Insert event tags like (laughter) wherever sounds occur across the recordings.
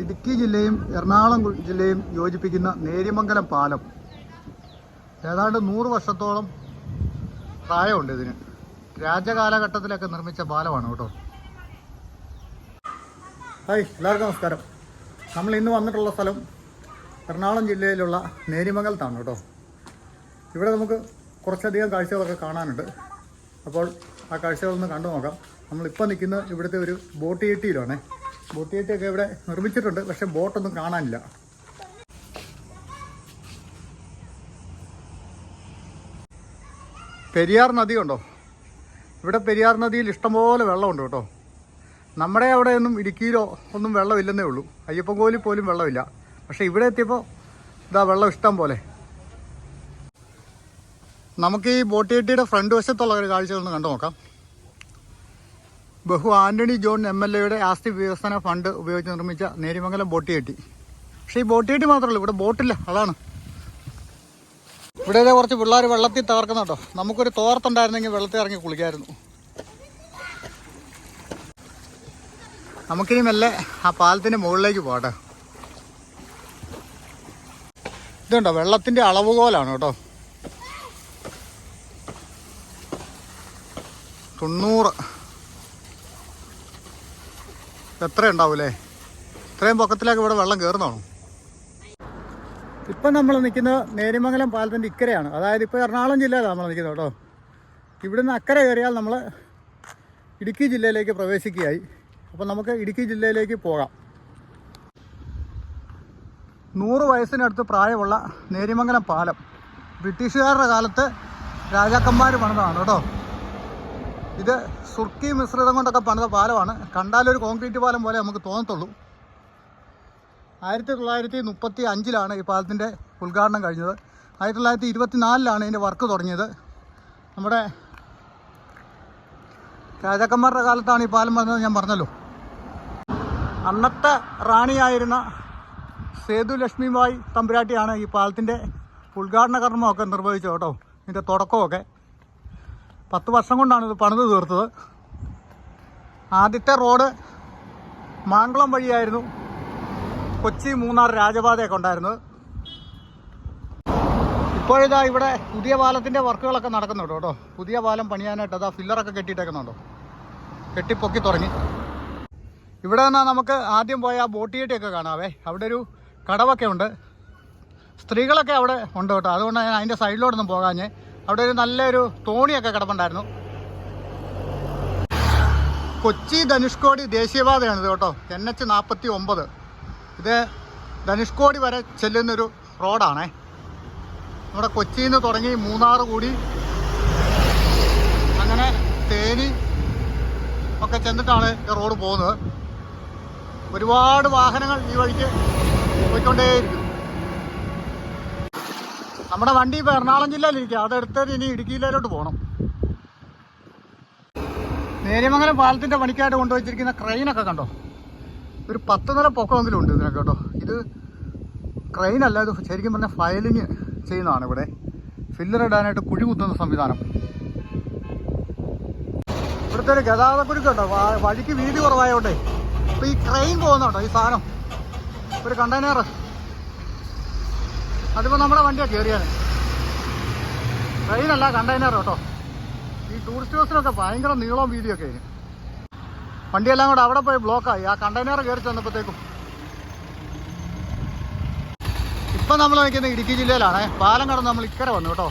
ഇടുക്കി ജില്ലയും എറണാകുളം ജില്ലയും യോജിപ്പിക്കുന്ന നേര്യമംഗലം പാലം. ഏതാണ്ട് നൂറ് വർഷത്തോളം പ്രായമുണ്ട് ഇതിന്. രാജകാലഘട്ടത്തിലൊക്കെ നിർമ്മിച്ച പാലമാണ് കേട്ടോ. ഹായ് എല്ലാവർക്കും നമസ്കാരം. നമ്മൾ ഇന്ന് വന്നിട്ടുള്ള സ്ഥലം എറണാകുളം ജില്ലയിലുള്ള നേരിമംഗലത്താണ് കേട്ടോ. ഇവിടെ നമുക്ക് കുറച്ചധികം കാഴ്ചകളൊക്കെ കാണാനുണ്ട്. അപ്പോൾ ആ കാഴ്ചകളൊന്ന് കണ്ടു നോക്കാം നമ്മളിപ്പോൾ നിൽക്കുന്ന ഇവിടുത്തെ ഒരു ബോട്ട് ജെട്ടിയിലാണേ ബോട്ട് ജെട്ടിയൊക്കെ ഇവിടെ നിർമ്മിച്ചിട്ടുണ്ട് പക്ഷെ ബോട്ടൊന്നും കാണാനില്ല. പെരിയാർ നദി ഉണ്ടോ ഇവിടെ പെരിയാർ നദിയിൽ ഇഷ്ടംപോലെ വെള്ളമുണ്ട് കേട്ടോ. നമ്മുടെ അവിടെയൊന്നും ഇടുക്കിയിലോ ഒന്നും വെള്ളമില്ലെന്നേ ഉള്ളൂ. അയ്യപ്പൻകോലിൽ പോലും വെള്ളമില്ല. പക്ഷെ ഇവിടെ എത്തിയപ്പോൾ ഇതാ വെള്ളം ഇഷ്ടം പോലെ. നമുക്ക് ഈ ബോട്ടിയെട്ടിയുടെ ഫ്രണ്ട് വശത്തുള്ള ഒരു കാഴ്ചകളൊന്ന് കണ്ടു നോക്കാം. ബഹു ആന്റണി ജോൺ എം എൽ എയുടെ ആസ്തി വികസന ഫണ്ട് ഉപയോഗിച്ച് നിർമ്മിച്ച നേരിമംഗലം ബോട്ടിയേട്ടി പക്ഷേ ഈ ബോട്ടിയേട്ടി മാത്രമല്ല ഇവിടെ ബോട്ടില്ല അതാണ്. ഇവിടെ കുറച്ച് പിള്ളേർ വെള്ളത്തിൽ തകർക്കുന്നുണ്ടോ നമുക്കൊരു തോർത്തുണ്ടായിരുന്നെങ്കിൽ വെള്ളത്തിൽ ഇറങ്ങി കുളിക്കായിരുന്നു. നമുക്കിനി മെല്ലെ ആ പാലത്തിന്റെ മുകളിലേക്ക് പോകട്ടെ. ഇതുണ്ടോ വെള്ളത്തിന്റെ അളവുകോലാണ് കേട്ടോ. തൊണ്ണൂറ്. എത്ര ഉണ്ടാവൂലേ? ഇത്രയും പൊക്കത്തിലേക്ക് ഇവിടെ വെള്ളം കയറുന്നതാണോ ഇപ്പം നമ്മൾ നിൽക്കുന്നത് നേരിമംഗലം പാലത്തിന്റെ ഇക്കരയാണ്. അതായത് ഇപ്പോൾ എറണാകുളം ജില്ലയിലാണ് നമ്മൾ നിൽക്കുന്നത് കേട്ടോ. ഇവിടുന്ന് അക്കരെ കയറിയാൽ നമ്മൾ ഇടുക്കി ജില്ലയിലേക്ക് പ്രവേശിക്കുകയായി. അപ്പോൾ നമുക്ക് ഇടുക്കി ജില്ലയിലേക്ക് പോകാം. നൂറ് വയസ്സിനടുത്ത് പ്രായമുള്ള നേരിമംഗലം പാലം ബ്രിട്ടീഷുകാരുടെ കാലത്ത് രാജാക്കന്മാർ പണിതാണ് കേട്ടോ. ഇത് സുർക്കി മിശ്രിതം കൊണ്ടൊക്കെ പണിത പാലമാണ്. കണ്ടാലൊരു കോൺക്രീറ്റ് പാലം പോലെ നമുക്ക് തോന്നത്തുള്ളൂ. ആയിരത്തി തൊള്ളായിരത്തി മുപ്പത്തി അഞ്ചിലാണ് ഈ പാലത്തിന്റെ ഉദ്ഘാടനം കഴിഞ്ഞത്. ആയിരത്തി തൊള്ളായിരത്തി ഇരുപത്തി നാലിലാണ് ഇതിന്റെ വർക്ക് തുടങ്ങിയത്. നമ്മുടെ രാജാക്കന്മാരുടെ കാലത്താണ് ഈ പാലം വന്നത് ഞാൻ പറഞ്ഞല്ലോ. അന്നത്തെ റാണിയായിരുന്ന സേതു ലക്ഷ്മിബായി തമ്പുരാട്ടിയാണ് ഈ പാലത്തിന്റെ ഉദ്ഘാടന കർമ്മമൊക്കെ നിർവഹിച്ചത് കേട്ടോ. ഇതിന്റെ തുടക്കമൊക്കെ. പത്ത് വർഷം കൊണ്ടാണ് ഇത് പണിത് തീർത്തത്. ആദ്യത്തെ റോഡ് മാങ്കുളം വഴിയായിരുന്നു. കൊച്ചി മൂന്നാർ രാജപാതയൊക്കെ ഉണ്ടായിരുന്നത്. ഇപ്പോഴിതാ ഇവിടെ പുതിയ പാലത്തിന്റെ വർക്കുകളൊക്കെ നടക്കുന്നുണ്ട് കേട്ടോ. പുതിയ പാലം പണിയാനായിട്ട് അതാ ഫില്ലറൊക്കെ കെട്ടിയിട്ടേക്കുന്നുണ്ടോ. കെട്ടിപ്പൊക്കി തുടങ്ങി. ഇവിടെ നിന്നാ നമുക്ക് ആദ്യം പോയ ആ ബോട്ടിയേട്ടിയൊക്കെ കാണാവേ. അവിടെ ഒരു കടവൊക്കെ ഉണ്ട്. സ്ത്രീകളൊക്കെ അവിടെ ഉണ്ട് കേട്ടോ. അതുകൊണ്ട് ഞാൻ അതിന്റെ സൈഡിലോട്ടൊന്നും പോകാഞ്ഞ്. അവിടെ ഒരു നല്ലൊരു തോണിയൊക്കെ കിടപ്പുണ്ടായിരുന്നു. കൊച്ചി ധനുഷ്കോടി ദേശീയപാതയാണിത് കേട്ടോ. എൻ എച്ച് നാൽപ്പത്തി ഒമ്പത് ഇത് ധനുഷ്കോടി വരെ ചെല്ലുന്നൊരു റോഡാണേ. നമ്മുടെ കൊച്ചിയിൽ നിന്ന് തുടങ്ങി മൂന്നാർ കൂടി അങ്ങനെ തേനി ഒക്കെ ചെന്നിട്ടാണ് ഈ റോഡ് പോകുന്നത്. ഒരുപാട് വാഹനങ്ങൾ ഈ വഴിക്ക് പോയിക്കൊണ്ടേയിരിക്കും നമ്മുടെ വണ്ടി ഇപ്പോൾ എറണാകുളം ജില്ലയിലിരിക്കുക അതെടുത്തത് ഇനി ഇടുക്കി ജില്ലയിലോട്ട് പോകണം നേര്യമംഗലം പാലത്തിന്റെ പണിക്കായിട്ട് കൊണ്ടുവച്ചിരിക്കുന്ന ക്രെയിനൊക്കെ കണ്ടോ? ഒരു പത്ത് നില പൊക്കമെങ്കിലും ഉണ്ട് ഇതിനൊക്കെ കേട്ടോ. ഇത് ക്രെയിനല്ല ഇത് ശരിക്കും പറഞ്ഞാൽ ഫയലിങ് ചെയ്യുന്നതാണ് ഇവിടെ. ഫില്ലർ ഇടാനായിട്ട് കുഴി കുത്തുന്ന സംവിധാനം. ഇവിടുത്തെ ഒരു ഗതാഗത കുരുക്കുണ്ടോ വഴിക്ക് വീതി കുറവായോണ്ടേ. അപ്പോൾ ഈ ക്രെയിൻ പോകുന്നുണ്ടോ ഈ സാധനം. ഒരു കണ്ടെയ്നർ അതിപ്പോൾ നമ്മുടെ വണ്ടിയാണ് കയറിയാണ് ട്രെയിനല്ല കണ്ടെയ്നർ കേട്ടോ. ഈ ടൂറിസ്റ്റ് ബസ്സിനൊക്കെ ഭയങ്കര നീളവും വീതിയൊക്കെ ആയിരുന്നു വണ്ടിയെല്ലാം കൂടെ അവിടെ പോയി ബ്ലോക്കായി ആ കണ്ടെയ്നർ കയറി ചെന്നപ്പോഴത്തേക്കും ഇപ്പം നമ്മൾ നിൽക്കുന്നത് ഇടുക്കി ജില്ലയിലാണ്. പാലം കടന്ന് നമ്മൾ ഇക്കരെ വന്നു കേട്ടോ.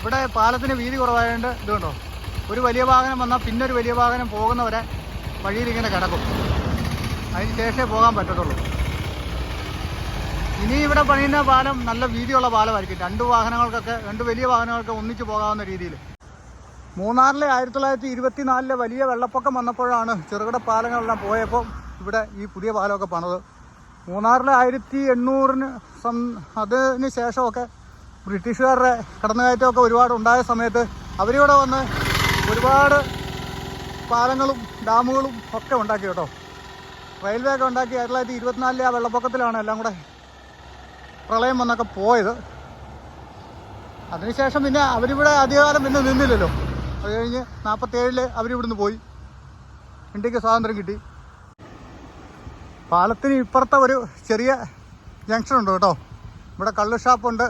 ഇവിടെ പാലത്തിന് വീതി കുറവായതുകൊണ്ട് ഇത് ഒരു വലിയ വാഹനം വന്നാൽ പിന്നെ ഒരു വലിയ വാഹനം പോകുന്നവരെ വഴിയിൽ ഇങ്ങനെ കിടക്കും. അതിന് ശേഷമേ പോകാൻ പറ്റത്തുള്ളൂ. ഇനി ഇവിടെ പണിയുന്ന പാലം നല്ല വീതിയുള്ള പാലമായിരിക്കും. രണ്ട് വാഹനങ്ങൾക്കൊക്കെ രണ്ട് വലിയ വാഹനങ്ങൾക്ക് ഒന്നിച്ചു പോകാവുന്ന രീതിയിൽ. മൂന്നാറിലെ ആയിരത്തി തൊള്ളായിരത്തി ഇരുപത്തിനാലിലെ വലിയ വെള്ളപ്പൊക്കം വന്നപ്പോഴാണ് ചെറുകിട പാലങ്ങളെല്ലാം പോയപ്പോൾ ഇവിടെ ഈ പുതിയ പാലമൊക്കെ പണിത്. മൂന്നാറിലെ ആയിരത്തി എണ്ണൂറിന് സം അതിന് ശേഷമൊക്കെ ബ്രിട്ടീഷുകാരുടെ കടന്നുകയറ്റമൊക്കെ ഒരുപാട് ഉണ്ടായ സമയത്ത് അവരിവിടെ വന്ന് ഒരുപാട് പാലങ്ങളും ഡാമുകളും ഒക്കെ ഉണ്ടാക്കി കേട്ടോ. റെയിൽവേ ഒക്കെ ഉണ്ടാക്കി ആയിരത്തി തൊള്ളായിരത്തി ഇരുപത്തിനാലിലെ ആ വെള്ളപ്പൊക്കത്തിലാണ് എല്ലാം കൂടെ പ്രളയം വന്നൊക്കെ പോയത്. അതിനുശേഷം പിന്നെ അവരിവിടെ അധികകാലം പിന്നെ നിന്നില്ലല്ലോ. അത് കഴിഞ്ഞ് നാൽപ്പത്തേഴിൽ അവരിവിടുന്ന് പോയി. ഇന്ത്യയ്ക്ക് സ്വാതന്ത്ര്യം കിട്ടി. പാലത്തിന് ഇപ്പുറത്തെ ഒരു ചെറിയ ജംഗ്ഷൻ ഉണ്ട് കേട്ടോ. ഇവിടെ കള്ള് ഷാപ്പുണ്ട്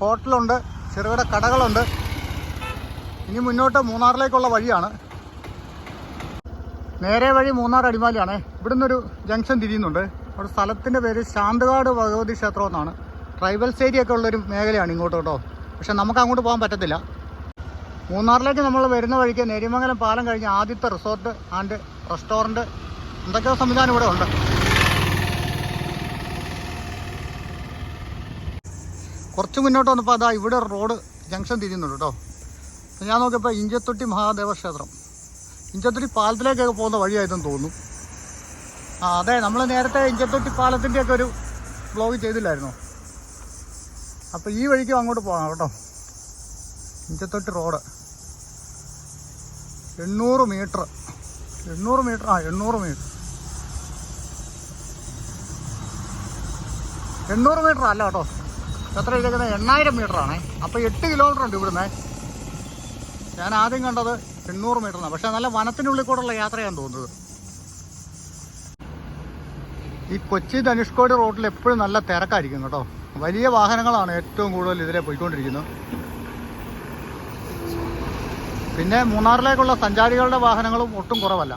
ഹോട്ടലുണ്ട് ചെറുകിട കടകളുണ്ട്. ഇനി മുന്നോട്ട് മൂന്നാറിലേക്കുള്ള വഴിയാണ്. നേരെ വഴി മൂന്നാർ അടിമാലിയാണേ. ഇവിടുന്നൊരു ജംഗ്ഷൻ തിരിയുന്നുണ്ട്. ഒരു സ്ഥലത്തിന്റെ പേര് ശാന്തകാട് ഭഗവതി ക്ഷേത്രം എന്നാണ്. ട്രൈബൽസ് ഏരിയ ഒക്കെ ഉള്ളൊരു മേഖലയാണ് ഇങ്ങോട്ട് കേട്ടോ. പക്ഷെ നമുക്ക് അങ്ങോട്ട് പോകാൻ പറ്റത്തില്ല. മൂന്നാറിലേക്ക് നമ്മൾ വരുന്ന വഴിക്ക് നെരിമംഗലം പാലം കഴിഞ്ഞ് ആദ്യത്തെ റിസോർട്ട് ആൻഡ് റെസ്റ്റോറന്റ് എന്തൊക്കെയോ സംവിധാനം ഇവിടെ ഉണ്ട്. കുറച്ച് മുന്നോട്ട് വന്നപ്പോൾ അതാ ഇവിടെ റോഡ് ജംഗ്ഷൻ തിരിയുന്നുണ്ട് കേട്ടോ. ഞാൻ നോക്കിയപ്പോൾ ഇഞ്ചത്തൊട്ടി മഹാദേവ ക്ഷേത്രം. ഇഞ്ചത്തൊട്ടി പാലത്തിലേക്കൊക്കെ പോകുന്ന വഴിയായിട്ടെന്ന് തോന്നുന്നു. ആ അതെ നമ്മൾ നേരത്തെ ഇഞ്ചത്തൊട്ടി പാലത്തിന്റെയൊക്കെ ഒരു ബ്ലോഗ് ചെയ്തില്ലായിരുന്നു? അപ്പോൾ ഈ വഴിക്കും അങ്ങോട്ട് പോകാം കേട്ടോ. ഇഞ്ചത്തൊട്ടി റോഡ്. എണ്ണൂറ് മീറ്റർ. എണ്ണൂറ് മീറ്റർ ആ എണ്ണൂറ് മീറ്റർ. എണ്ണൂറ് മീറ്റർ അല്ല കേട്ടോ. എത്ര ഇരിക്കുന്നത് എണ്ണായിരം മീറ്റർ ആണേ. അപ്പോൾ എട്ട് കിലോമീറ്റർ ഉണ്ട് ഇവിടുന്ന്. ഞാൻ ആദ്യം കണ്ടത് എണ്ണൂറ് മീറ്ററാണ് പക്ഷേ നല്ല വനത്തിനുള്ളിൽ കൂടെയുള്ള യാത്രയാണ് തോന്നുന്നത്. ഈ കൊച്ചി ധനുഷ്കോടി റോഡിൽ എപ്പോഴും നല്ല തിരക്കായിരിക്കും കേട്ടോ. വലിയ വാഹനങ്ങളാണ് ഏറ്റവും കൂടുതൽ ഇതിലെ പോയിക്കൊണ്ടിരിക്കുന്നത്. പിന്നെ മൂന്നാറിലേക്കുള്ള സഞ്ചാരികളുടെ വാഹനങ്ങളും ഒട്ടും കുറവല്ല.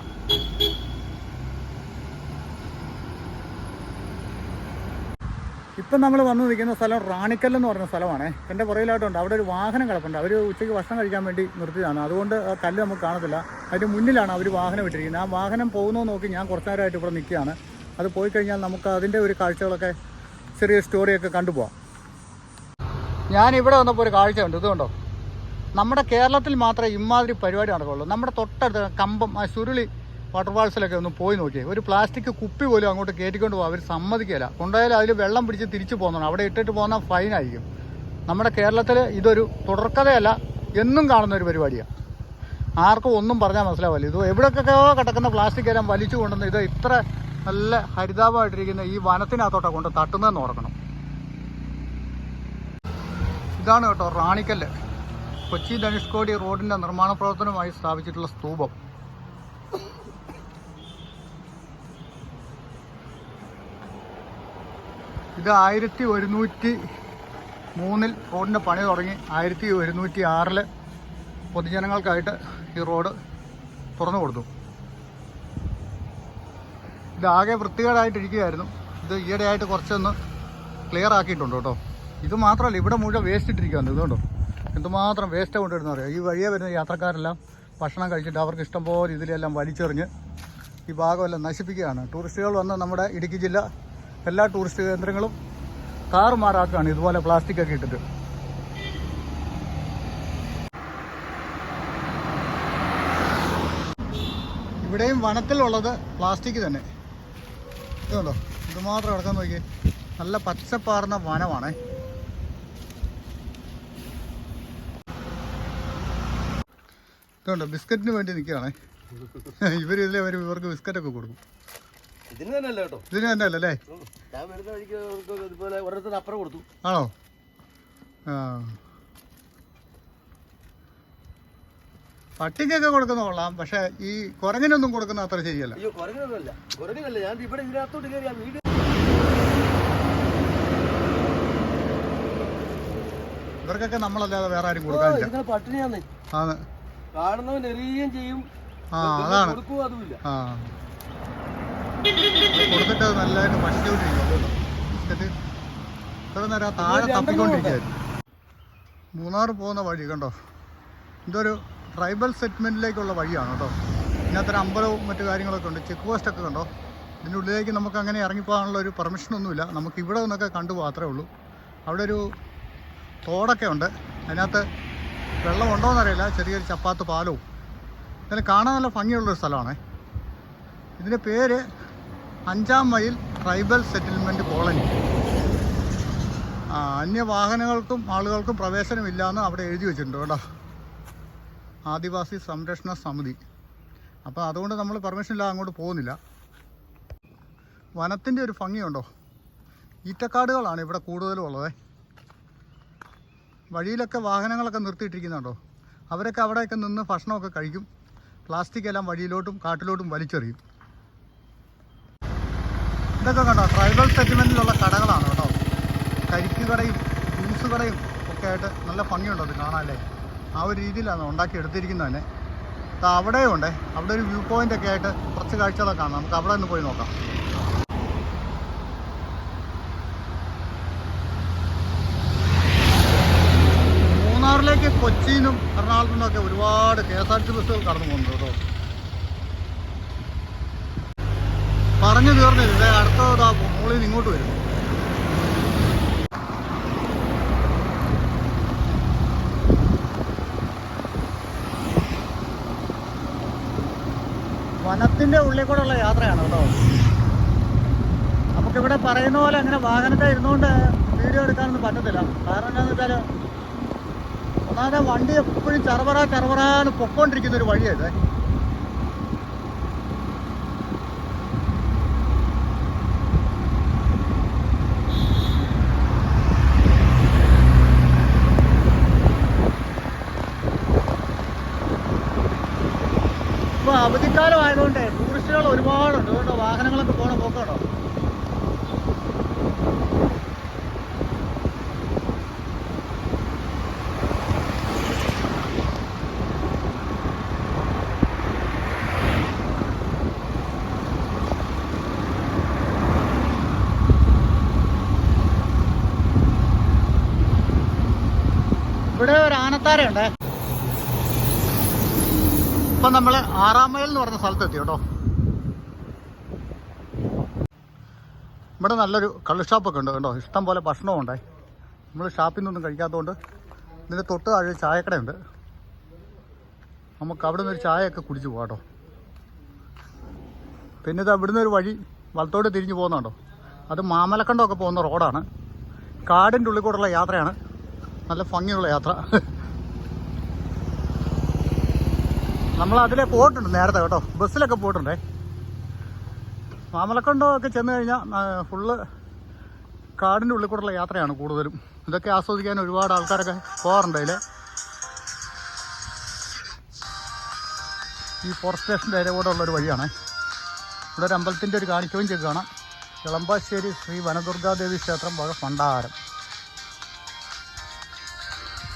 ഇപ്പം നമ്മൾ വന്നു നിൽക്കുന്ന സ്ഥലം റാണിക്കൽ എന്ന് പറഞ്ഞ സ്ഥലമാണ്. എന്റെ പുറകിലായിട്ടുണ്ട്. അവിടെ ഒരു വാഹനം കിടപ്പുണ്ട്. അവർ ഉച്ചയ്ക്ക് ഭക്ഷണം കഴിക്കാൻ വേണ്ടി നിർത്തിയതാണ്. അതുകൊണ്ട് കല്ല് നമുക്ക് കാണത്തില്ല. അതിന്റെ മുന്നിലാണ് അവർ വാഹനം ഇട്ടിരിക്കുന്നത്. ആ വാഹനം പോകുന്നോ നോക്കി ഞാൻ കുറച്ച് നേരമായിട്ട് ഇവിടെ നിൽക്കുകയാണ്. അത് പോയി കഴിഞ്ഞാൽ നമുക്ക് അതിന്റെ ഒരു കാഴ്ചകളൊക്കെ ചെറിയ സ്റ്റോറിയൊക്കെ കണ്ടുപോകാം ഇവിടെ വന്നപ്പോൾ ഒരു കാഴ്ച ഉണ്ട് ഇതുകൊണ്ടോ നമ്മുടെ കേരളത്തിൽ മാത്രമേ ഇമാതിരി പരിപാടി നടക്കുള്ളൂ നമ്മുടെ തൊട്ടടുത്ത് കമ്പം ആ ചുരുളി വാട്ടർഫാൾസിലൊക്കെ ഒന്ന് പോയി നോക്കിയേ. ഒരു പ്ലാസ്റ്റിക് കുപ്പി പോലും അങ്ങോട്ട് കയറ്റിക്കൊണ്ട് പോകാം അവർ സമ്മതിക്കില്ല കൊണ്ടുപോയാൽ അതിൽ വെള്ളം പിടിച്ച് തിരിച്ചു പോകുന്നതാണ് അവിടെ ഇട്ടിട്ട് പോകുന്ന ഫൈനായിരിക്കും നമ്മുടെ കേരളത്തിൽ ഇതൊരു തുടർക്കഥയല്ല എന്നും കാണുന്ന ഒരു പരിപാടിയാണ് ആർക്കും ഒന്നും പറഞ്ഞാൽ മനസ്സിലാവില്ല ഇത് എവിടെയൊക്കെയോ കിടക്കുന്ന പ്ലാസ്റ്റിക് എല്ലാം വലിച്ചു കൊണ്ടുവന്ന് ഇത് ഇത്ര നല്ല ഹരിതാപമായിട്ടിരിക്കുന്ന ഈ വനത്തിനകത്തോട്ടാണ് കൊണ്ട് തട്ടുന്നതെന്ന് ഓർക്കണം. ഇതാണ് കേട്ടോ റാണിക്കല്ല്. കൊച്ചി ധനുഷ്കോടി റോഡിന്റെ നിർമ്മാണ പ്രവർത്തനമായി സ്ഥാപിച്ചിട്ടുള്ള സ്തൂപം. ഇത് ആയിരത്തി ഒരുന്നൂറ്റി മൂന്നിൽ റോഡിന്റെ പണി തുടങ്ങി. ആയിരത്തി ഒരുന്നൂറ്റി ആറിൽ പൊതുജനങ്ങൾക്കായിട്ട് ഈ റോഡ് തുറന്നു കൊടുത്തു. ഇതാകെ വൃത്തികേടായിട്ടിരിക്കുകയായിരുന്നു. ഇത് ഈയിടെയായിട്ട് കുറച്ചൊന്ന് ക്ലിയർ ആക്കിയിട്ടുണ്ട് കേട്ടോ. ഇത് മാത്രമല്ല ഇവിടെ മുഴുവൻ വേസ്റ്റ് ഇട്ടിരിക്കുകയാണ്. ഇതുകൊണ്ടോ എന്തുമാത്രം വേസ്റ്റ് കൊണ്ടിരുന്ന അറിയാം? ഈ വഴിയെ വരുന്ന യാത്രക്കാരെല്ലാം ഭക്ഷണം കഴിച്ചിട്ട് അവർക്ക് ഇഷ്ടം പോലെ ഇതിലെല്ലാം വലിച്ചെറിഞ്ഞ് ഈ ഭാഗമെല്ലാം നശിപ്പിക്കുകയാണ്. ടൂറിസ്റ്റുകൾ വന്ന് നമ്മുടെ ഇടുക്കി ജില്ല എല്ലാ ടൂറിസ്റ്റ് കേന്ദ്രങ്ങളും താറുമാറാക്കുകയാണ് ഇതുപോലെ പ്ലാസ്റ്റിക് ഒക്കെ ഇട്ടിട്ട്. ഇവിടെയും വനത്തിലുള്ളത് പ്ലാസ്റ്റിക് തന്നെ. ഇതുണ്ടോ ഇതുമാത്രം കിടക്കാൻ നോക്കി നല്ല പച്ചപ്പാർന്ന വനമാണേ. ഇതുണ്ടോ ബിസ്ക്കറ്റിന് വേണ്ടി നിൽക്കുകയാണേ. (laughs) ഇവർ ഇതിലെ വരും ഇവർക്ക് ബിസ്ക്കറ്റൊക്കെ കൊടുക്കും. ഇതിന് തന്നെ അല്ല കേട്ടോ? ഇതിന് തന്നെ അല്ലല്ലേ ഞാൻ വരുന്ന വഴിക്ക് ഇതുപോലെ ഓരോരുത്തർ അപ്പുറം കൊടുത്തു. ആണോ? ആ. പട്ടിക്കൊക്കെ കൊടുക്കുന്ന കൊള്ളാം പക്ഷെ ഈ കുരങ്ങിനൊന്നും കൊടുക്കുന്ന അത്ര ശരിയല്ല. അയ്യോ ഞാൻ ഇവിടെ ഇതിനകത്തോട്ട് കയറി ആ വീഡിയോ ഇവർക്കൊക്കെ നമ്മളല്ലാതെ വേറെ ആരും കൊടുക്കാനില്ല. പട്ടിണിയാന്ന്. ആണ്. കാണുന്നവൻ എറിയുകയും ചെയ്യും. ആ അതാണ്. ആ. കൊടുത്തിട്ട് അത് നല്ലതായിട്ട് ഭക്ഷിച്ചുകൊണ്ടിരിക്കും ഇത്ര നേരം താഴെ തപ്പിക്കൊണ്ടിരിക്കുകയായിരുന്നു. മൂന്നാർ പോകുന്ന വഴി കണ്ടോ? ഇതൊരു ട്രൈബൽ സെറ്റ്മെന്റിലേക്കുള്ള വഴിയാണ് കേട്ടോ. ഇതിനകത്തൊരു അമ്പലവും മറ്റു കാര്യങ്ങളൊക്കെ ഉണ്ട്. ചെക്ക് പോസ്റ്റ് ഒക്കെ കണ്ടോ? ഇതിന്റെ ഉള്ളിലേക്ക് നമുക്ക് അങ്ങനെ ഇറങ്ങിപ്പോകാനുള്ള ഒരു പെർമിഷനൊന്നുമില്ല നമുക്ക് ഇവിടെ നിന്നൊക്കെ കണ്ടു മാത്രമേ ഉള്ളൂ. അവിടെ ഒരു തോടൊക്കെ ഉണ്ട്. അതിനകത്ത് വെള്ളം ഉണ്ടോയെന്നറിയില്ല ചെറിയൊരു ചപ്പാത്ത് പാലവും ഇതിന് കാണാൻ നല്ല ഭംഗിയുള്ളൊരു സ്ഥലമാണ്. ഇതിന്റെ പേര് അഞ്ചാം മൈൽ ട്രൈബൽ സെറ്റിൽമെന്റ് കോളനി. ആ അന്യവാഹനങ്ങൾക്കും ആളുകൾക്കും പ്രവേശനമില്ലാന്ന് അവിടെ എഴുതി വെച്ചിട്ടുണ്ട് കേട്ടോ. ആദിവാസി സംരക്ഷണ സമിതി. അപ്പോൾ അതുകൊണ്ട് നമ്മൾ പെർമിഷൻ ഇല്ലാതെ അങ്ങോട്ട് പോകുന്നില്ല. വനത്തിന്റെ ഒരു ഭംഗിയുണ്ടോ? ഈറ്റക്കാടുകളാണ് ഇവിടെ കൂടുതലും ഉള്ളത് വഴിയിലൊക്കെ വാഹനങ്ങളൊക്കെ നിർത്തിയിട്ടിരിക്കുന്നുണ്ടോ? അവരൊക്കെ അവിടെയൊക്കെ നിന്ന് ഭക്ഷണമൊക്കെ കഴിക്കും. പ്ലാസ്റ്റിക് എല്ലാം വഴിയിലോട്ടും കാട്ടിലോട്ടും വലിച്ചെറിയും. ഇതൊക്കെ കണ്ടോ? ട്രൈബൽ സെറ്റിൽമെന്റിലുള്ള കടകളാണ് കേട്ടോ. കരിക്ക് കടയും ജ്യൂസ് കടയും ഒക്കെ ആയിട്ട് നല്ല ഭംഗിയുണ്ടോ അത് കാണാനല്ലേ ആ ഒരു രീതിയിലാണ് ഉണ്ടാക്കി എടുത്തിരിക്കുന്നത് തന്നെ അവിടെയും ഉണ്ട്. അവിടെ ഒരു വ്യൂ പോയിന്റ് ഒക്കെ ആയിട്ട് കുറച്ച് കാഴ്ചകളൊക്കെ കാണാം. നമുക്ക് അവിടെ ഒന്ന് പോയി നോക്കാം. മൂന്നാറിലേക്ക് കൊച്ചിയിലും എറണാകുളത്തും ഒക്കെ ഒരുപാട് കെ എസ് ആർ ടി ബസ്സുകൾ കടന്നു പോകുന്നുണ്ട് കേട്ടോ. പറഞ്ഞു തീർന്നില്ല. അടുത്തതാ അടുത്ത മുകളിൽ നിന്ന് ഇങ്ങോട്ട് വരും വനത്തിന്റെ ഉള്ളിൽ കൂടെ ഉള്ള യാത്രയാണ് കേട്ടോ. നമുക്കിവിടെ പറയുന്ന പോലെ അങ്ങനെ വാഹനത്തെ ഇരുന്നുകൊണ്ട് വീഡിയോ എടുക്കാനൊന്നും പറ്റത്തില്ല. കാരണം എന്താണെന്ന് വെച്ചാൽ ഒന്നാമത്തെ വണ്ടി എപ്പോഴും ചറവറ ചറവറാന്ന് പൊക്കോണ്ടിരിക്കുന്ന ഒരു ഇപ്പൊ അവധിക്കാലം ആയതുകൊണ്ട് ടൂറിസ്റ്റുകൾ ഒരുപാടുണ്ട്. കേട്ടോ വാഹനങ്ങളൊക്കെ പോണ പോക്കാണോ ഇപ്പൊ നമ്മൾ ആറാം മൈൽ എന്ന് പറഞ്ഞ സ്ഥലത്ത് എത്തി കേട്ടോ. ഇവിടെ നല്ലൊരു കള്ള് ഷാപ്പൊക്കെ ഉണ്ട് കേട്ടോ ഇഷ്ടം പോലെ ഉണ്ടായി. നമ്മൾ ഷാപ്പിൽ നിന്നൊന്നും കഴിക്കാത്തതുകൊണ്ട് ഇതിന്റെ തൊട്ട് താഴെ ചായക്കടയുണ്ട് നമുക്ക് അവിടെ നിന്നൊരു ചായയൊക്കെ കുടിച്ച് പോകാം കേട്ടോ. പിന്നെ ഇത് അവിടുന്ന് ഒരു വഴി വലത്തോട്ട് തിരിഞ്ഞ് പോകുന്നുണ്ടോ അത് മാമലക്കണ്ടമൊക്കെ പോകുന്ന റോഡാണ്. കാടിന്റെ ഉള്ളിൽ കൂടെയുള്ള യാത്രയാണ്. നല്ല ഭംഗിയുള്ള യാത്ര. നമ്മൾ പോയിട്ടുണ്ട് നേരത്തെ കേട്ടോ. ബസ്സിലൊക്കെ പോയിട്ടുണ്ടേ. മാമലക്കണ്ടം ഒക്കെ ചെന്ന് കഴിഞ്ഞാൽ ഫുള്ള് കാടിന്റെ ഉള്ളിൽ കൂടെയുള്ള യാത്രയാണ് കൂടുതലും. ഇതൊക്കെ ആസ്വദിക്കാൻ ഒരുപാട് ആൾക്കാരൊക്കെ പോകാറുണ്ട് അതിൽ ഈ ഫോറസ്റ്റ് സ്റ്റേഷന്റെ അതിലെ കൂടെ ഉള്ളൊരു വഴിയാണ്. ഇവിടെ ഒരു അമ്പലത്തിന്റെ ഒരു കാണിക്കവും ചെയ്ത് കാണാം. ഇളമ്പാശ്ശേരി ശ്രീ വനദുർഗാദേവി ക്ഷേത്രം വക ഭണ്ഡാരം.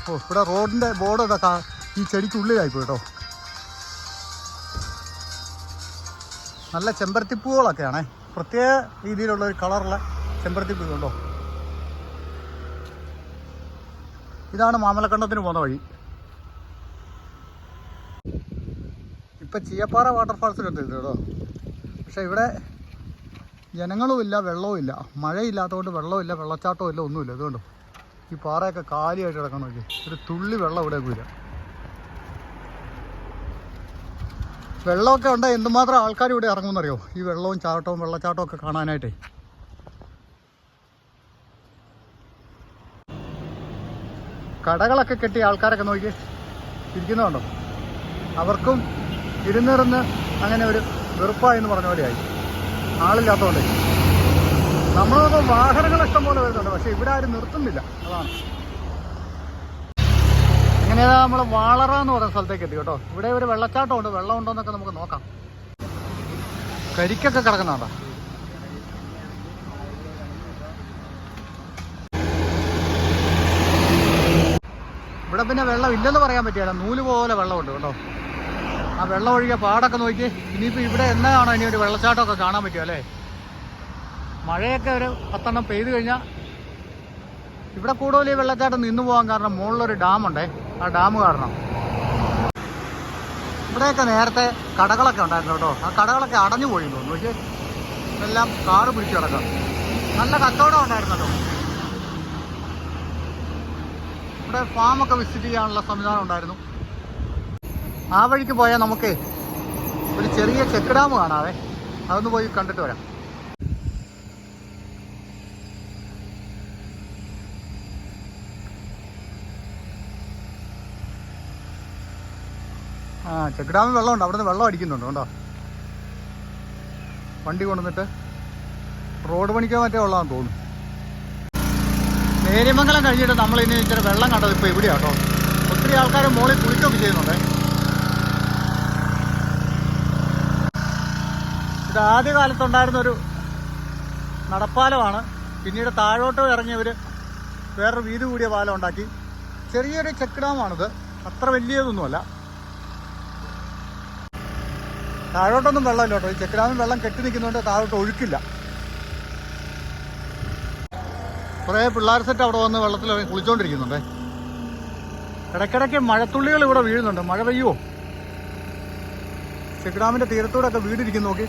ഓ ഇവിടെ റോഡിന്റെ ബോർഡ് ഇതൊക്കെ ഈ ചെടിക്കുള്ളിലായി പോയി കേട്ടോ. നല്ല ചെമ്പരത്തിപ്പൂകളൊക്കെയാണേ പ്രത്യേക രീതിയിലുള്ള ഒരു കളറുള്ള ചെമ്പരത്തിപ്പൂ ഉണ്ടോ ഇതാണ് മാമലക്കണ്ടത്തിന് പോകുന്ന വഴി. ഇപ്പം ചീയപ്പാറ വാട്ടർഫാൾസിലെത്തി കേട്ടോ. പക്ഷേ ഇവിടെ ജനങ്ങളുമില്ല വെള്ളവുമില്ല. മഴയില്ലാത്തതുകൊണ്ട് വെള്ളമില്ല വെള്ളച്ചാട്ടവും ഇല്ല ഒന്നുമില്ല. അതുകൊണ്ടോ ഈ പാറയൊക്കെ കാലിയായിട്ട് കിടക്കണമെങ്കിൽ ഒരു തുള്ളി വെള്ളം ഇവിടെ ഇല്ല വെള്ളമൊക്കെ ഉണ്ടായി എന്തുമാത്രം ആൾക്കാർ ഇവിടെ ഇറങ്ങുമെന്നറിയോ? ഈ വെള്ളവും ചാട്ടവും വെള്ളച്ചാട്ടവും ഒക്കെ കാണാനായിട്ടേ. കടകളൊക്കെ കെട്ടി ആൾക്കാരൊക്കെ നോക്കി. ഇരിക്കുന്നുണ്ടോ? അവർക്കും ഇരുന്നിരുന്ന് അങ്ങനെ ഒരു വെറുപ്പായെന്ന് പറഞ്ഞ പോലെയായി. ആളില്ലാത്തതുകൊണ്ടേ. നമ്മളിപ്പോൾ വാഹനങ്ങൾ ഇഷ്ടം പോലെ വരുന്നുണ്ട്. പക്ഷെ ഇവിടെ ആരും നിർത്തുന്നില്ല. അതാണ്. ഇങ്ങനെ നമ്മൾ വാളറ എന്ന് പറയുന്ന സ്ഥലത്തേക്ക് എത്തി കേട്ടോ. ഇവിടെ ഒരു വെള്ളച്ചാട്ടം ഉണ്ട് വെള്ളം ഉണ്ടോ എന്നൊക്കെ നമുക്ക് നോക്കാം. കരിക്കൊക്കെ കിടക്കുന്നുണ്ടോ ഇവിടെ പിന്നെ വെള്ളം ഇല്ലെന്ന് പറയാൻ പറ്റില്ല നൂൽ പോലെ വെള്ളമുണ്ട് കേട്ടോ. ആ വെള്ളം ഒഴികെ പാടൊക്കെ നോക്കി. ഇനിയിപ്പോൾ ഇവിടെ എന്നാണോ ഇനി ഒരു വെള്ളച്ചാട്ടമൊക്കെ കാണാൻ പറ്റുമല്ലേ മഴയൊക്കെ ഒരു പത്തെണ്ണം പെയ്തു കഴിഞ്ഞാൽ ഇവിടെ കൂടുതൽ ഈ വെള്ളച്ചാട്ടം നിന്നു പോകാൻ കാരണം മുകളിലൊരു ഡാമുണ്ടേ. ആ ഡാം കാരണം. ഇവിടെയൊക്കെ നേരത്തെ കടകളൊക്കെ ഉണ്ടായിരുന്നു കേട്ടോ. ആ കടകളൊക്കെ അടഞ്ഞു പോയി തോന്നുന്നു. പക്ഷേ എല്ലാം കാറ് പിടിച്ചു കിടക്കാം. നല്ല കച്ചവടം ഉണ്ടായിരുന്നല്ലോ ഇവിടെ ഫാമൊക്കെ വിസിറ്റ് ചെയ്യാനുള്ള സംവിധാനം ഉണ്ടായിരുന്നു. ആ വഴിക്ക് പോയാൽ നമുക്ക് ഒരു ചെറിയ ചെക്ക് ഡാം കാണാവേ. അതൊന്ന് പോയി കണ്ടിട്ട് വരാം. ആ ചെക്ക് ഡാമിൽ വെള്ളമുണ്ട്. അവിടുന്ന് വെള്ളം അടിക്കുന്നുണ്ട് കേട്ടോ വണ്ടി കൊണ്ടുവന്നിട്ട് റോഡ് പണിക്കാൻ മറ്റേ ഉള്ളതാന്ന് തോന്നുന്നു. നേര്യമംഗലം കഴിഞ്ഞിട്ട് നമ്മൾ ഇനി ഇച്ചിരി വെള്ളം കണ്ടത് ഇപ്പോൾ ഇവിടെയാണ് കേട്ടോ. ഒത്തിരി ആൾക്കാർ മോളിൽ കുളിക്കൊക്കെ ചെയ്യുന്നുണ്ട്. ഇത് ആദ്യ കാലത്തുണ്ടായിരുന്നൊരു നടപ്പാലമാണ്. പിന്നീട് താഴോട്ട് ഇറങ്ങിയവർ വേറൊരു വീതി കൂടിയ പാലം ഉണ്ടാക്കി. ചെറിയൊരു ചെക്ക് ഡാമാണിത്. അത്ര വലിയതൊന്നുമല്ല. താഴോട്ടൊന്നും വെള്ളമില്ല കേട്ടോ. ഈ ചെക്കിലാമിൽ വെള്ളം കെട്ടി നിൽക്കുന്നതുകൊണ്ട് താഴോട്ട് ഒഴുക്കില്ല. കുറേ പിള്ളേർ സെറ്റ് അവിടെ വന്ന് വെള്ളത്തിൽ കുളിച്ചോണ്ടിരിക്കുന്നുണ്ടേ. ഇടയ്ക്കിടയ്ക്ക് മഴത്തുള്ളികൾ ഇവിടെ വീഴുന്നുണ്ട്. മഴ പെയ്യുമോ ചെക്ക് ഡാമിന്റെ തീരത്തൂടെ ഒക്കെ വീടിരിക്കുന്നു നോക്കി.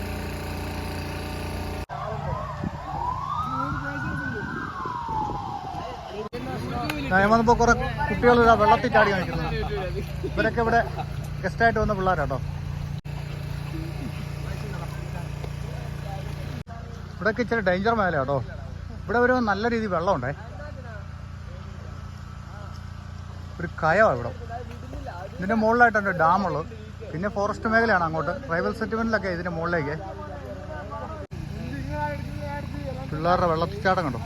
വന്നപ്പോൾ കുറെ കുട്ടികൾ വെള്ളത്തിൽ ചാടി കാണിക്കുന്നു ഇവരൊക്കെ ഇവിടെ ഗസ്റ്റായിട്ട് വന്ന പിള്ളേരാട്ടോ. ഇവിടെയൊക്കെ ഇച്ചിരി ഡേഞ്ചർ മേഖല കേട്ടോ. ഇവിടെ ഒരു നല്ല രീതിയിൽ വെള്ളമുണ്ടേ. ഒരു കയമാണ് ഇവിടെ. ഇതിന്റെ മുകളിലായിട്ടുണ്ട് ഡാമുള്ളത് പിന്നെ ഫോറസ്റ്റ് മേഖലയാണ് അങ്ങോട്ട്. ട്രൈബൽ സെറ്റിൽമെന്റിലൊക്കെ ഇതിന്റെ മുകളിലേക്ക്. പിള്ളേരുടെ വെള്ളത്തിച്ചാട്ടം കണ്ടോ?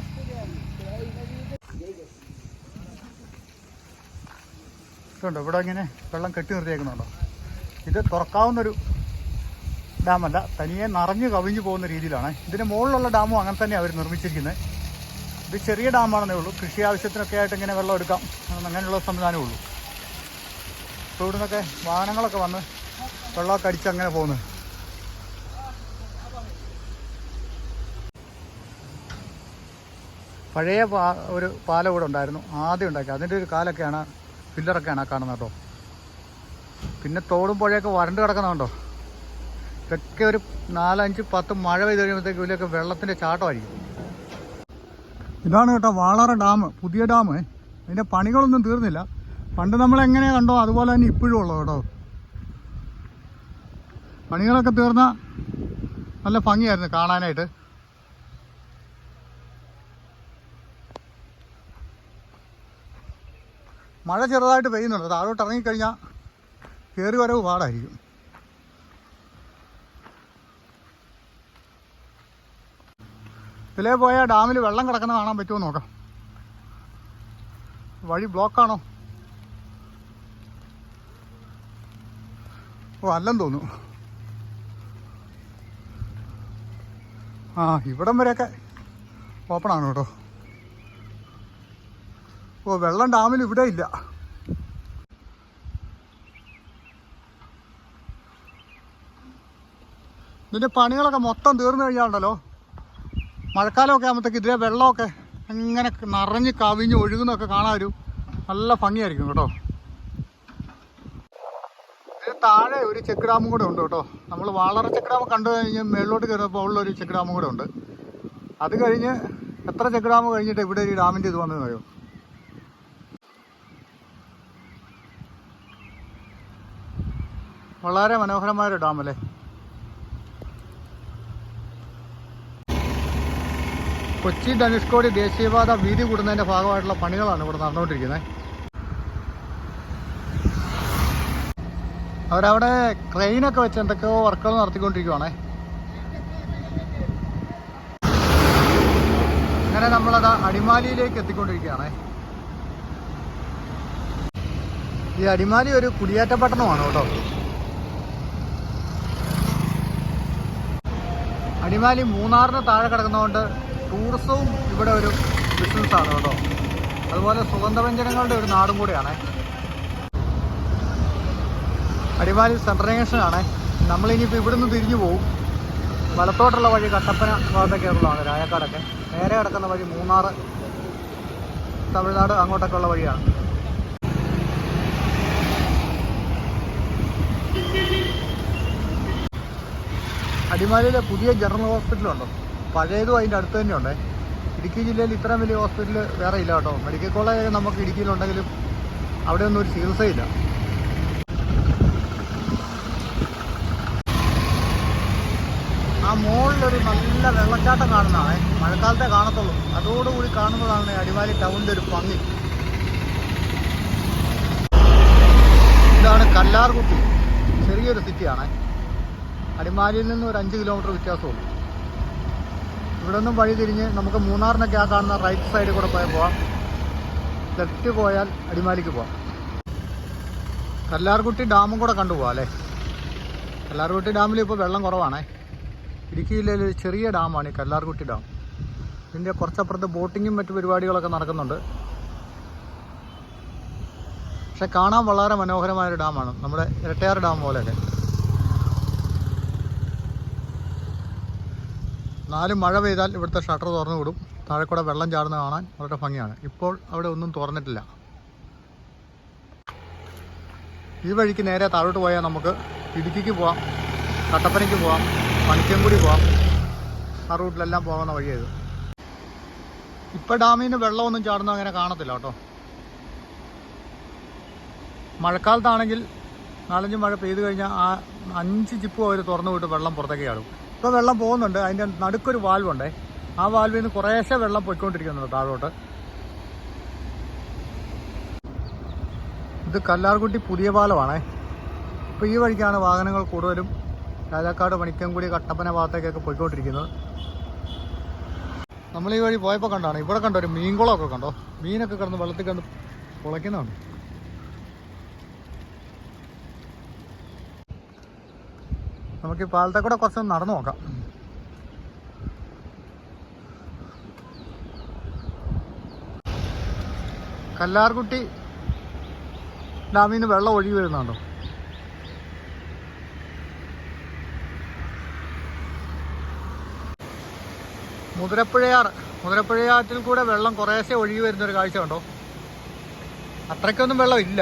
ഇതുണ്ടോ? ഇവിടെ ഇങ്ങനെ വെള്ളം കെട്ടി നിർത്തിയേക്കുന്നുണ്ടോ? ഇത് തുറക്കാവുന്നൊരു ഡാമല്ല. തനിയെ നിറഞ്ഞു കവിഞ്ഞു പോകുന്ന രീതിയിലാണ്. ഇതിന് മുകളിലുള്ള ഡാമും അങ്ങനെ തന്നെ അവർ നിർമ്മിച്ചിരിക്കുന്നത് ഇത് ചെറിയ ഡാമാണെന്നേ ഉള്ളൂ. കൃഷി ആവശ്യത്തിനൊക്കെ ആയിട്ട് ഇങ്ങനെ വെള്ളം എടുക്കാം. അങ്ങനെയുള്ള സംവിധാനമേ ഉള്ളൂ. ഇപ്പോൾ ഇവിടെ നിന്നൊക്കെ വാഹനങ്ങളൊക്കെ വന്ന് വെള്ളമൊക്കെ അടിച്ച് അങ്ങനെ പോകുന്നത് പഴയ പാ ഒരു പാലം ഇവിടെ ഉണ്ടായിരുന്നു. ആദ്യം ഉണ്ടാക്കി അതിന്റെ ഒരു കാലൊക്കെയാണ് പില്ലറൊക്കെയാണ് കാണുന്നത് കേട്ടോ. പിന്നെ തോടും പുഴയൊക്കെ വരണ്ട് കിടക്കുന്നുണ്ടോ ഇതൊക്കെ ഒരു നാലഞ്ച് പത്ത് മഴ പെയ്ത് കഴിയുമ്പോഴത്തേക്ക് ഇതിലൊക്കെ വെള്ളത്തിന്റെ ചാട്ടമായിരിക്കും. ഇതാണ് കേട്ടോ വാളാറ ഡാം പുതിയ ഡാം. അതിന്റെ പണികളൊന്നും തീർന്നില്ല. പണ്ട് നമ്മൾ എങ്ങനെ കണ്ടോ അതുപോലെ തന്നെ ഇപ്പോഴും ഉള്ളു കേട്ടോ. പണികളൊക്കെ തീർന്ന നല്ല ഭംഗിയായിരുന്നു കാണാനായിട്ട്. മഴ ചെറുതായിട്ട് പെയ്യുന്നുണ്ട്. താഴോട്ട് ഇറങ്ങിക്കഴിഞ്ഞാൽ കയറി വരവ് പാടായിരിക്കും. ഇതിലേ പോയാൽ ഡാമിൽ വെള്ളം കിടക്കുന്ന കാണാൻ പറ്റുമോ നോക്കാം. വഴി ബ്ലോക്കാണോ? ഓ അല്ലെന്ന് തോന്നു ആ ഇവിടം വരെയൊക്കെ ഓപ്പണാണ് കേട്ടോ. ഓ വെള്ളം ഡാമിൽ ഇവിടെ ഇല്ല. ഇതിന്റെ പണികളൊക്കെ മൊത്തം തീർന്നു കഴിഞ്ഞാലുണ്ടല്ലോ. മഴക്കാലമൊക്കെ ആകുമ്പോഴത്തേക്ക് ഇതിലെ വെള്ളമൊക്കെ ഇങ്ങനെ നിറഞ്ഞ് കവിഞ്ഞ് ഒഴുകുന്നൊക്കെ കാണാൻ ഒരു നല്ല ഭംഗിയായിരിക്കും കേട്ടോ. ഇതിന് താഴെ ഒരു ചെക്ക് ഡാമും കൂടെ ഉണ്ട് കേട്ടോ. നമ്മൾ വാളറ ചെക്ക് കണ്ടു കഴിഞ്ഞ് മേളിലോട്ട് കയറിയപ്പോൾ ഉള്ള ഒരു ചെക്ക് ഡാമും കൂടെ ഉണ്ട്. അത് കഴിഞ്ഞ് എത്ര ചെക്ക് കഴിഞ്ഞിട്ട് ഇവിടെ ഈ ഡാമിന്റെ ഇത് വന്നതെന്ന് അറിയോ? വളരെ മനോഹരമായ ഒരു ഡാം അല്ലേ കൊച്ചി ധനുഷ്കോടി ദേശീയപാത വീതി കൂടുന്നതിന്റെ ഭാഗമായിട്ടുള്ള പണികളാണ് ഇവിടെ നടന്നുകൊണ്ടിരിക്കുന്നത്. അവരവിടെ ക്രെയിനൊക്കെ വെച്ച് എന്തൊക്കെയോ വർക്കുകൾ നടത്തിക്കൊണ്ടിരിക്കുവാണേ. അങ്ങനെ നമ്മളത് അടിമാലിയിലേക്ക് എത്തിക്കൊണ്ടിരിക്കുകയാണേ. ഈ അടിമാലി ഒരു കുടിയേറ്റ പട്ടണമാണ് കേട്ടോ. അടിമാലി മൂന്നാറിന് താഴെ കിടക്കുന്നതുകൊണ്ട് ടൂറിസവും ഇവിടെ ഒരു ബിസിനസ്സാണ് കേട്ടോ. അതുപോലെ സുഗന്ധവ്യഞ്ജനങ്ങളുടെ ഒരു നാടും കൂടിയാണ്. അടിമാലി സെൻട്രൽ ജംഗ്ഷനാണ് നമ്മളിനിയിപ്പോൾ ഇവിടുന്ന് തിരിഞ്ഞു പോകും വലത്തോട്ടുള്ള വഴി കട്ടപ്പന ഭാഗത്തേക്കുള്ളതാണ് രായക്കാടൊക്കെ. നേരെ കിടക്കുന്ന വഴി മൂന്നാർ തമിഴ്നാട് അങ്ങോട്ടൊക്കെ ഉള്ള വഴിയാണ്. അടിമാലിയിലെ പുതിയ ജനറൽ ഹോസ്പിറ്റലുണ്ടോ? പഴയതും അതിന്റെ അടുത്ത് ഉണ്ടേ ഇടുക്കി ജില്ലയിൽ ഇത്രയും വലിയ ഹോസ്പിറ്റൽ വേറെ ഇല്ല കേട്ടോ. മെഡിക്കൽ കോളേജ് നമുക്ക് ഇടുക്കിയിലുണ്ടെങ്കിലും അവിടെ ഒന്നും ഒരു ചികിത്സയില്ല ആ മുകളിലൊരു നല്ല വെള്ളച്ചാട്ടം കാണുന്നതാണ്. മഴക്കാലത്തെ കാണത്തുള്ളൂ. അതോടുകൂടി കാണുന്നതാണ് അടിമാലി ടൗണിന്റെ ഒരു ഭംഗി. ഇതാണ് കല്ലാർകുട്ടി. ചെറിയൊരു സിറ്റിയാണ്. അടിമാലിയിൽ നിന്ന് ഒരു അഞ്ച് കിലോമീറ്റർ വ്യത്യാസമുള്ളൂ. ഇവിടെ നിന്നും വഴി തിരിഞ്ഞ് നമുക്ക് മൂന്നാറിനൊക്കെ ആ കാണുന്ന റൈറ്റ് സൈഡിൽ കൂടെ പോയാൽ പോവാം. ലെഫ്റ്റ് പോയാൽ അടിമാലിക്ക് പോവാം. കല്ലാർകുട്ടി ഡാമും കൂടെ കണ്ടുപോവാം അല്ലേ? കല്ലാർകുട്ടി ഡാമിൽ ഇപ്പോൾ വെള്ളം കുറവാണേ. ഇടുക്കി ജില്ലയിൽ ഒരു ചെറിയ ഡാമാണ് ഈ കല്ലാർകുട്ടി ഡാം. ഇതിന്റെ കുറച്ചപ്പുറത്ത് ബോട്ടിങ്ങും മറ്റു പരിപാടികളൊക്കെ നടക്കുന്നുണ്ട്. പക്ഷെ കാണാൻ വളരെ മനോഹരമായൊരു ഡാമാണ്. നമ്മുടെ ഇരട്ടയാർ ഡാം പോലെയൊക്കെ നാല് മഴ പെയ്താൽ ഇവിടുത്തെ ഷട്ടർ തുറന്നു വിടും താഴെ കൂടെ വെള്ളം ചാടുന്ന കാണാൻ വളരെ ഭംഗിയാണ്. ഇപ്പോൾ അവിടെ ഒന്നും തുറന്നിട്ടില്ല. ഈ വഴിക്ക് നേരെ താഴോട്ട് പോയാൽ നമുക്ക് ഇടുക്കിക്ക് പോവാം കട്ടപ്പനയ്ക്ക് പോവാം പണിക്കൻകുടി പോവാം. ആ റൂട്ടിലെല്ലാം പോകുന്ന വഴിയത് ഇപ്പം ഡാമിന് വെള്ളമൊന്നും ചാടുന്ന അങ്ങനെ കാണത്തില്ല കേട്ടോ. മഴക്കാലത്താണെങ്കിൽ നാലഞ്ച് മഴ പെയ്തു കഴിഞ്ഞാൽ ആ അഞ്ച് ജിപ്പ് അവർ തുറന്നു വിട്ട് വെള്ളം പുറത്തേക്ക് ചാടും. ഇപ്പോൾ വെള്ളം പോകുന്നുണ്ട്. അതിന്റെ നടുക്കൊരു വാൽവുണ്ടേ. ആ വാൽവിൽ നിന്ന് കുറേശ്ശെ വെള്ളം പോയിക്കൊണ്ടിരിക്കുന്നുണ്ട് താഴോട്ട്. ഇത് കല്ലാർകുട്ടി പുതിയ പാലമാണേ. ഇപ്പോൾ ഈ വഴിക്കാണ് വാഹനങ്ങൾ കൂടുതലും രാജാക്കാട് പണിക്കൻകുടി കട്ടപ്പന ഭാഗത്തേക്കൊക്കെ പോയിക്കൊണ്ടിരിക്കുന്നത്. നമ്മൾ ഈ വഴി പോയപ്പോൾ കണ്ടാണ്. ഇവിടെ കണ്ടോ ഒരു മീൻകുളമൊക്കെ കണ്ടോ? മീനൊക്കെ കിടന്ന് വെള്ളത്തിൽ കിടന്ന് പൊളയ്ക്കുന്നതാണ് നമുക്ക് ഈ പാലത്തെ കൂടെ കുറച്ചൊന്ന് നടന്നു നോക്കാം. കല്ലാർകുട്ടി ഡാമിൽ നിന്ന് വെള്ളം ഒഴുകി വരുന്നുണ്ടോ? മുതിരപ്പുഴയാർ മുതിരപ്പുഴയാറ്റിൽ കൂടെ വെള്ളം കുറേശ്ശെ ഒഴുകി വരുന്നൊരു കാഴ്ച കണ്ടോ? അത്രയ്ക്കൊന്നും വെള്ളം ഇല്ല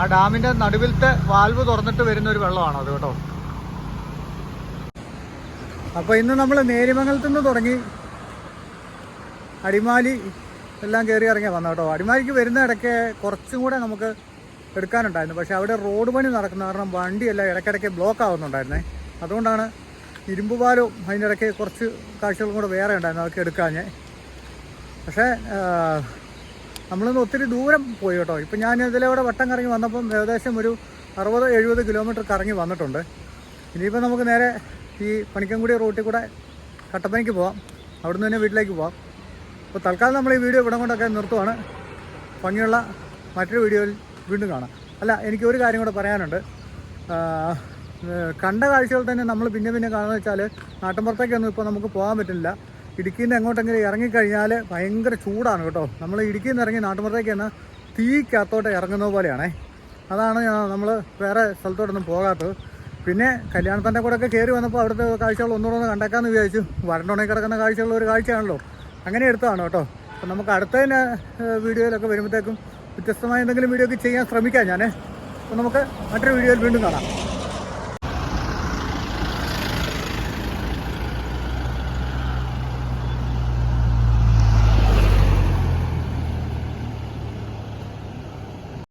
ആ ഡാമിന്റെ നടുവിലത്തെ വാൽവ് തുറന്നിട്ട് വരുന്ന ഒരു വെള്ളമാണ് അത് കേട്ടോ? അപ്പോൾ ഇന്ന് നമ്മൾ നേരിമംഗലത്ത് നിന്ന് തുടങ്ങി അടിമാലി എല്ലാം കയറി ഇറങ്ങിയാൽ വന്ന കേട്ടോ. അടിമാലിക്ക് വരുന്ന ഇടയ്ക്ക് കുറച്ചും കൂടെ നമുക്ക് എടുക്കാനുണ്ടായിരുന്നു. പക്ഷേ അവിടെ റോഡ് പണി നടക്കുന്ന കാരണം വണ്ടിയെല്ലാം ഇടയ്ക്കിടയ്ക്ക് ബ്ലോക്ക് ആവുന്നുണ്ടായിരുന്നേ. അതുകൊണ്ടാണ് ഇരുമ്പ് പാലും അതിന്റെ ഇടയ്ക്ക് കുറച്ച് കാഴ്ചകളും കൂടെ വേറെ ഉണ്ടായിരുന്നു അതൊക്കെ എടുക്കാഞ്ഞേ. പക്ഷേ നമ്മളിന്ന് ഒത്തിരി ദൂരം പോയി കേട്ടോ. ഇപ്പം ഞാൻ ഇതിലൂടെ വട്ടം കറങ്ങി വന്നപ്പം ഏകദേശം ഒരു അറുപത് എഴുപത് കിലോമീറ്റർ കറങ്ങി വന്നിട്ടുണ്ട്. ഇനിയിപ്പോൾ നമുക്ക് നേരെ ഈ പണിക്കൻകുടി റൂട്ടിൽ കൂടെ കട്ടപ്പനയ്ക്ക് പോവാം. അവിടുന്ന് തന്നെ വീട്ടിലേക്ക് പോവാം. അപ്പോൾ തൽക്കാലം നമ്മൾ ഈ വീഡിയോ ഇവിടെ കൊണ്ടൊക്കെ നിർത്തുവാണ്. ഭംഗിയുള്ള മറ്റൊരു വീഡിയോയിൽ വീണ്ടും കാണാം. അല്ല എനിക്ക് ഒരു കാര്യം കൂടെ പറയാനുണ്ട്. കണ്ട കാഴ്ചകൾ തന്നെ നമ്മൾ പിന്നെ പിന്നെ കാണുന്നത് വെച്ചാൽ നാട്ടിൻപുറത്തേക്കൊന്നും ഇപ്പോൾ നമുക്ക് പോകാൻ പറ്റില്ല ഇടുക്കിയിൽ എങ്ങോട്ടെങ്കിലും ഇറങ്ങിക്കഴിഞ്ഞാൽ ഭയങ്കര ചൂടാണ് കേട്ടോ. നമ്മൾ ഇടുക്കിയിൽ നിന്ന് ഇറങ്ങി നാട്ടുമ്പുറത്തേക്ക് തന്നെ തീക്കകത്തോട്ട് ഇറങ്ങുന്നത് പോലെയാണേ. അതാണ് നമ്മൾ വേറെ സ്ഥലത്തോട്ടൊന്നും പോകാത്തത്. പിന്നെ കല്യാണത്തിന്റെ ഒക്കെ കയറി വന്നപ്പോൾ അവിടുത്തെ കാഴ്ചകൾ ഒന്നുകൂടെ ഒന്ന് കണ്ടേക്കാന്ന് വിചാരിച്ചു. വരണ്ടുണങ്ങി കിടക്കുന്ന കാഴ്ചകൾ ഒരു കാഴ്ചയാണല്ലോ. അങ്ങനെ എടുത്തതാണ് കേട്ടോ. അപ്പം നമുക്ക് അടുത്ത തന്നെ വീഡിയോയിലൊക്കെ വരുമ്പോഴത്തേക്കും വ്യത്യസ്തമായ എന്തെങ്കിലും വീഡിയോ ഒക്കെ ചെയ്യാൻ ശ്രമിക്കാം ഞാൻ അപ്പോൾ നമുക്ക് മറ്റൊരു വീഡിയോയിൽ വീണ്ടും കാണാം.